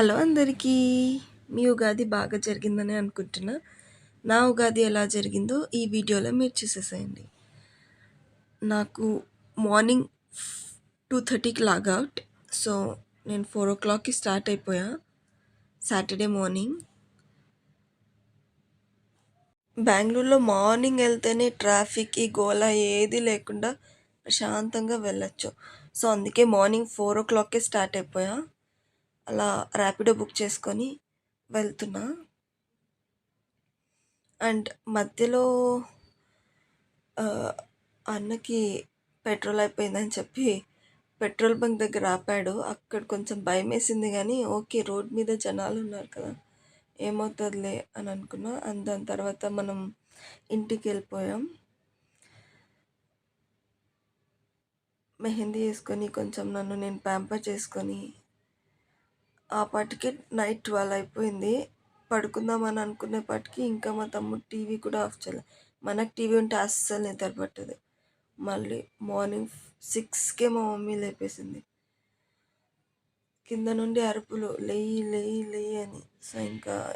Hello అందరికీ. మీ ఉగాది బాగా జరిగిందని అనుకుంటున్నా. నా ఉగాది ఎలా జరిగిందో ఈ వీడియోలో మీరు చూసేసేయండి. నాకు మార్నింగ్ టూ థర్టీకి లాగౌట్ సో నేను ఫోర్ ఓ క్లాక్కి స్టార్ట్ అయిపోయా. Saturday morning. బెంగళూరులో మార్నింగ్ వెళ్తేనే ట్రాఫిక్ ఈ గోల ఏది లేకుండా ప్రశాంతంగా వెళ్ళొచ్చు. సో అందుకే మార్నింగ్ ఫోర్ ఓ క్లాక్కే స్టార్ట్ అయిపోయా. అలా ర్యాపిడో బుక్ చేసుకొని వెళ్తున్నా. అండ్ మధ్యలో అన్నకి పెట్రోల్ అయిపోయిందని చెప్పి పెట్రోల్ బంక్ దగ్గర ఆపాడు. అక్కడ కొంచెం భయం వేసింది కానీ ఓకే రోడ్ మీద జనాలు ఉన్నారు కదా ఏమవుతుందిలే అని అనుకున్నా. అండ్ దాని తర్వాత మనం ఇంటికి వెళ్ళిపోయాం. మెహందీ వేసుకొని కొంచెం నన్ను నేను ప్యాంపర్ చేసుకొని ఆ నైట్ ట్వెల్వ్ అయిపోయింది. పడుకుందామని అనుకునేపాటికి ఇంకా మా తమ్ముడు టీవీ కూడా ఆఫ్ చేయలేదు మనకు టీవీ ఉంటే అస్సలు నిద్ర పట్టదు. మళ్ళీ మార్నింగ్ సిక్స్కే మా మమ్మీ లేపేసింది. కింద నుండి అరుపులు లేయి లేయి లేయి అని. సో ఇంకా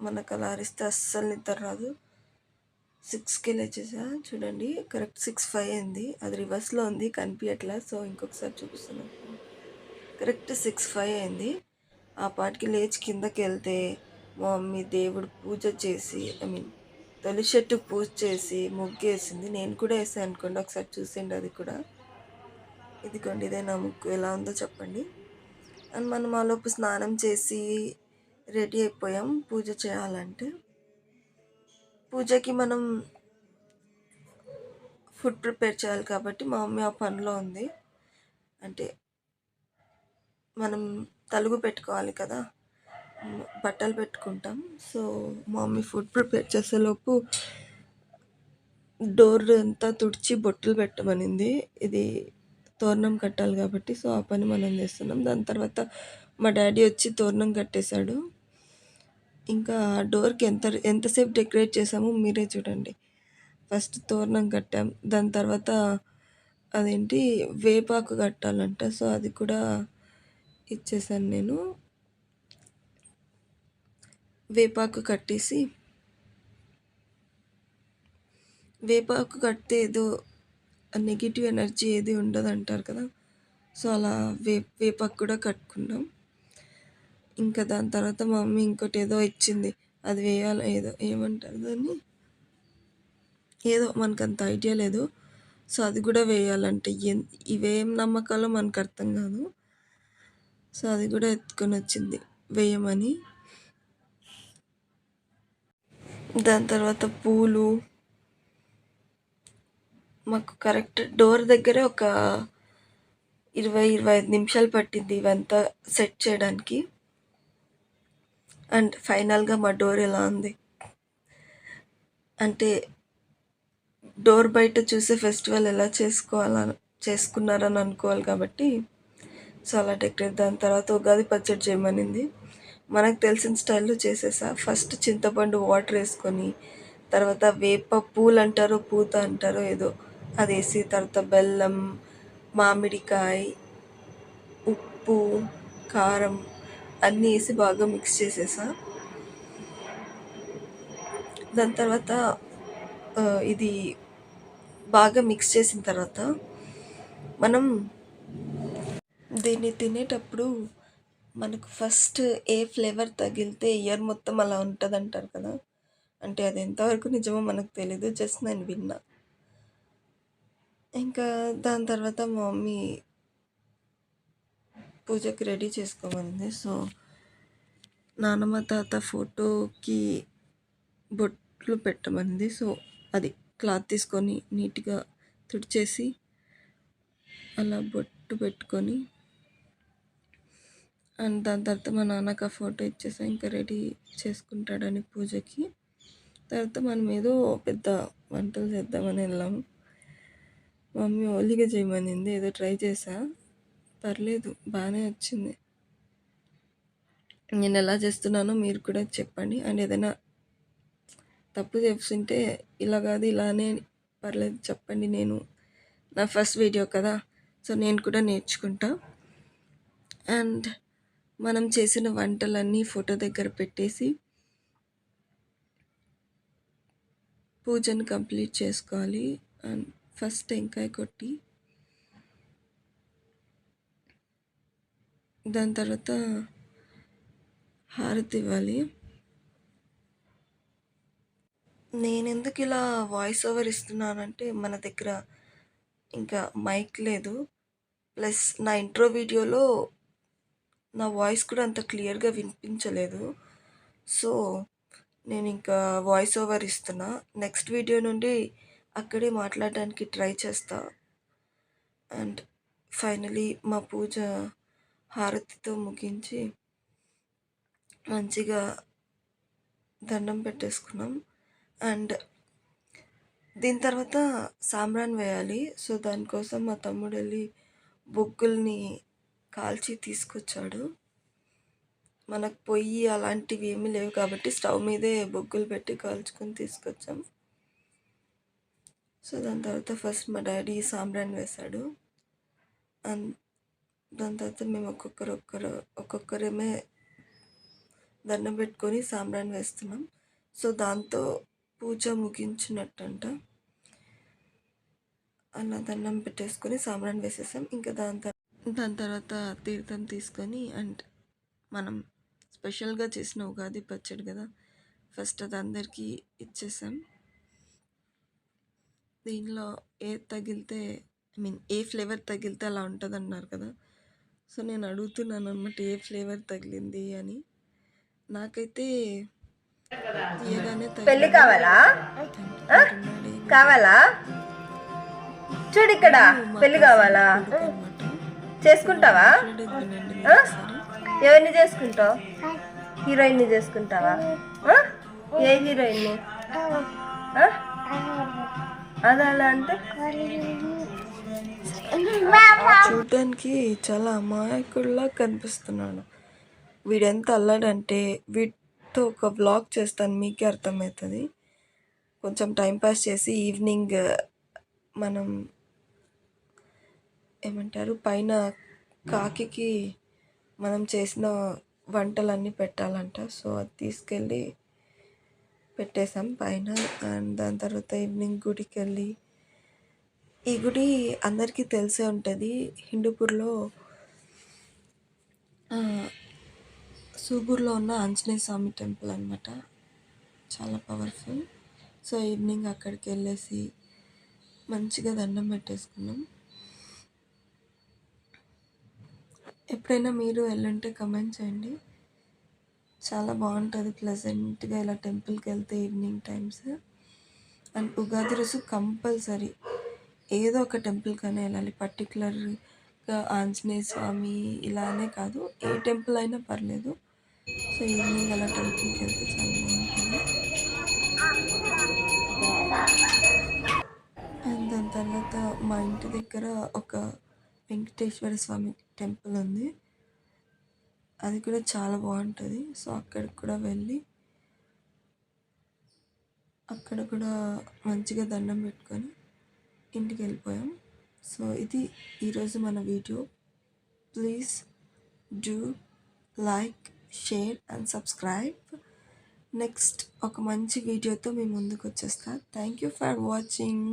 మనకు అలా అరిస్తే అస్సలు నిద్ర రాదు. సిక్స్కే లేచేసా చూడండి. కరెక్ట్ సిక్స్ ఫైవ్ అయింది. అది రివర్స్లో ఉంది. కనిపించట్లా సో ఇంకొకసారి చూపిస్తున్నాను. కరెక్ట్ సిక్స్ ఫైవ్ అయింది. ఆ పాటికి లేచి కిందకి వెళ్తే మా మమ్మీ దేవుడు పూజ చేసి ఐ మీన్ తొలి చెట్టు పూజ చేసి ముగ్గేసింది. నేను కూడా వేసాను అనుకోండి ఒకసారి చూసిండి అది కూడా. ఇదిగోండి ఇదే నా ముగ్గు ఎలా ఉందో చెప్పండి. అండ్ మనం ఆలోపు స్నానం చేసి రెడీ అయిపోయాం పూజ చేయాలంటే. పూజకి మనం ఫుడ్ ప్రిపేర్ చేయాలి కాబట్టి మా మమ్మీ ఆ పనిలో ఉంది. అంటే మనం తలుగు పెట్టుకోవాలి కదా. బట్టలు పెట్టుకుంటాం. సో మమ్మీ ఫుడ్ ప్రిపేర్ చేసేలోపు డోర్ అంతా తుడిచి బొట్టులు పెట్టమనింది. ఇది తోరణం కట్టాలి కాబట్టి సో ఆ పని మనం చేస్తున్నాం. దాని తర్వాత మా డాడీ వచ్చి తోరణం కట్టేశాడు. ఇంకా డోర్కి ఎంత ఎంతసేపు డెకరేట్ చేసామో మీరే చూడండి. ఫస్ట్ తోరణం కట్టాం. దాని తర్వాత అదేంటి వేపాకు కట్టాలంట. సో అది కూడా ఇచ్చేసాను నేను. వేపాకు కట్టేసి వేపాకు కడితే ఏదో నెగిటివ్ ఎనర్జీ ఏది ఉండదు అంటారు కదా. సో అలా వే వేపాకు కూడా కట్టుకున్నాం. ఇంకా దాని తర్వాత మా మమ్మీ ఇంకోటి ఏదో ఇచ్చింది. అది వేయాలి ఏదో ఏమంటారు దాన్ని? ఏదో మనకు అంత ఐడియా లేదు. సో అది కూడా వేయాలంటే ఇవేం నమ్మకాలో మనకు అర్థం కాదు. సో అది కూడా ఎత్తుకొని వచ్చింది. వేయమని. దాని తర్వాత పూలు. మాకు కరెక్ట్ డోర్ దగ్గరే ఒక ఇరవై ఇరవై ఐదు నిమిషాలు పట్టింది ఇవంతా సెట్ చేయడానికి. అండ్ ఫైనల్గా మా డోర్ ఎలా ఉంది? అంటే డోర్ బయట చూసే ఫెస్టివల్ ఎలా చేసుకోవాలని చేసుకున్నారని అనుకోవాలి కాబట్టి సో అలా డెకరేట్ దాని తర్వాత ఉగాది పచ్చడి చేయమనింది. మనకు తెలిసిన స్టైల్లో చేసేసా. ఫస్ట్ చింతపండు వాటర్ వేసుకొని తర్వాత వేప పూలు అంటారో పూత అంటారో ఏదో అది వేసి తర్వాత బెల్లం మామిడికాయ ఉప్పు కారం అన్నీ వేసి బాగా మిక్స్ చేసేసా. దాని తర్వాత ఇది బాగా మిక్స్ చేసిన తర్వాత మనం దీన్ని తినేటప్పుడు మనకు ఫస్ట్ ఏ ఫ్లేవర్ తగిలితే ఇయర్ మొత్తం అలా ఉంటుంది అంటారు కదా. అంటే అది ఎంతవరకు నిజమో మనకు తెలీదు జస్ట్ నేను విన్నా. ఇంకా దాని తర్వాత మా మమ్మీ పూజకి రెడీ చేసుకోమనింది సో నానమ్మ తాత ఫోటోకి బొట్లు పెట్టమనింది సో అది క్లాత్ తీసుకొని నీట్గా తుడిచేసి అలా బొట్టు పెట్టుకొని అండ్ దాని తర్వాత మా నాన్నకు ఆ ఫోటో ఇచ్చేసా ఇంకా రెడీ చేసుకుంటాడని పూజకి. తర్వాత మనం ఏదో పెద్ద వంటలు చేద్దామని వెళ్ళాము మమ్మీ ఓలిగా చేయమనింది ఏదో ట్రై చేసా. పర్లేదు బాగానే వచ్చింది. నేను ఎలా చేస్తున్నానో మీరు కూడా చెప్పండి. అండ్ ఏదైనా తప్పు చేస్తుంటే ఇలా కాదు ఇలానే పర్లేదు చెప్పండి నేను. నా ఫస్ట్ వీడియో కదా సో నేను కూడా నేర్చుకుంటా. అండ్ మనం చేసిన వంటలన్నీ ఫోటో దగ్గర పెట్టేసి పూజను కంప్లీట్ చేసుకోవాలి. అండ్ ఫస్ట్ టెంకాయ కొట్టి దాని తర్వాత హారతి ఇవ్వాలి. నేను ఎందుకు ఇలా వాయిస్ ఓవర్ ఇస్తున్నానంటే మన దగ్గర ఇంకా మైక్ లేదు. ప్లస్ నా ఇంట్రో వీడియోలో నా వాయిస్ కూడా అంత క్లియర్గా వినిపించలేదు. సో నేను ఇంకా వాయిస్ ఓవర్ ఇస్తున్నా. నెక్స్ట్ వీడియో నుండి అక్కడే మాట్లాడడానికి ట్రై చేస్తా. అండ్ ఫైనలీ మా పూజ హారతితో ముగించి మంచిగా దండం పెట్టేసుకున్నాం. అండ్ దీని తర్వాత సాంబ్రాన్ వేయాలి. సో దానికోసం మా తమ్ముడు వెళ్ళి బొగ్గుల్ని కాల్చి తీసుకొచ్చాడు. మనకు పొయ్యి అలాంటివి ఏమీ లేవు కాబట్టి స్టవ్ మీదే బొగ్గులు పెట్టి కాల్చుకొని తీసుకొచ్చాం. సో దాని తర్వాత ఫస్ట్ మా డాడీ సాంబ్రాన్ వేశాడు. అండ్ దాని తర్వాత మేము ఒక్కొక్కరు ఒక్కరు ఒక్కొక్కరేమే దండం పెట్టుకొని సాంబ్రాన్ వేస్తున్నాం. సో దాంతో పూజ ముగించినట్టంట. అలా దండం పెట్టేసుకొని సాంబ్రాన్ వేసేసాం. ఇంకా దాని తర్వాత దాని తర్వాత తీర్థం తీసుకొని అండ్ మనం స్పెషల్గా చేసిన ఉగాది పచ్చడి కదా. ఫస్ట్ అది అందరికీ ఇచ్చేసాం. దీనిలో ఏ తగిలితే ఐ మీన్ ఏ ఫ్లేవర్ తగిలితే అలా ఉంటుంది అన్నారు కదా. సో నేను అడుగుతున్నాను అనమాట ఏ ఫ్లేవర్ తగిలింది అని. నాకైతే తీయగానే తగిలింది. కావాలా. కావాలా? చూడు ఇక్కడ cousin కావాలా. చేసుకుంటావా. ఎవరిని చేసుకుంటావు? హీరోయిన్ని చేసుకుంటావా? ఆ? ఏ హీరోయిన్ని అలా అలా అంటే? చూడ్డానికి చాలా అమాయకుడిలా కనిపిస్తున్నాడు. వీడెంత అల్లాడంటే వీటితో ఒక బ్లాగ్ చేస్తాను మీకే అర్థమవుతుంది. కొంచెం టైం పాస్ చేసి ఈవినింగ్ మనం ఏమంటారు? పైన కాకికి మనం చేసిన వంటలన్నీ పెట్టాలంట. సో అది తీసుకెళ్ళి పెట్టేసాం పైన. అండ్ దాని తర్వాత ఈవినింగ్ గుడికి వెళ్ళి ఈ గుడి అందరికీ తెలిసే ఉంటుంది. హిందూపూర్లో సూగూర్లో ఉన్న ఆంజనేయ స్వామి టెంపుల్ అనమాట చాలా పవర్ఫుల్. సో ఈవినింగ్ అక్కడికి వెళ్ళేసి మంచిగా దండం పెట్టేసుకున్నాం. ఎప్పుడైనా మీరు వెళ్ళుంటే కమెంట్ చేయండి. చాలా బాగుంటుంది ప్లెజెంట్గా ఇలా టెంపుల్కి వెళ్తే ఈవినింగ్ టైమ్స్ అండ్ ఉగాది రోజు కంపల్సరీ ఏదో ఒక టెంపుల్ కానీ వెళ్ళాలి. పర్టికులర్గా ఆంజనేయ స్వామి ఇలానే కాదు ఏ టెంపుల్ అయినా పర్లేదు. సో ఈవినింగ్ అలా టెంపుల్కి వెళ్తే చాలా బాగుంటుంది. అండ్ దాని తర్వాత మా ఇంటి దగ్గర ఒక వెంకటేశ్వర స్వామి టెంపుల్ ఉంది అది కూడా చాలా బాగుంటుంది. సో అక్కడికి కూడా వెళ్ళి అక్కడ కూడా మంచిగా దండం పెట్టుకొని ఇంటికి వెళ్ళిపోయాం. సో ఇది ఈరోజు మన video. Please do like share and subscribe. Next ఒక మంచి వీడియోతో మీ ముందుకు వచ్చేస్తా థ్యాంక్ యూ ఫర్ వాచింగ్.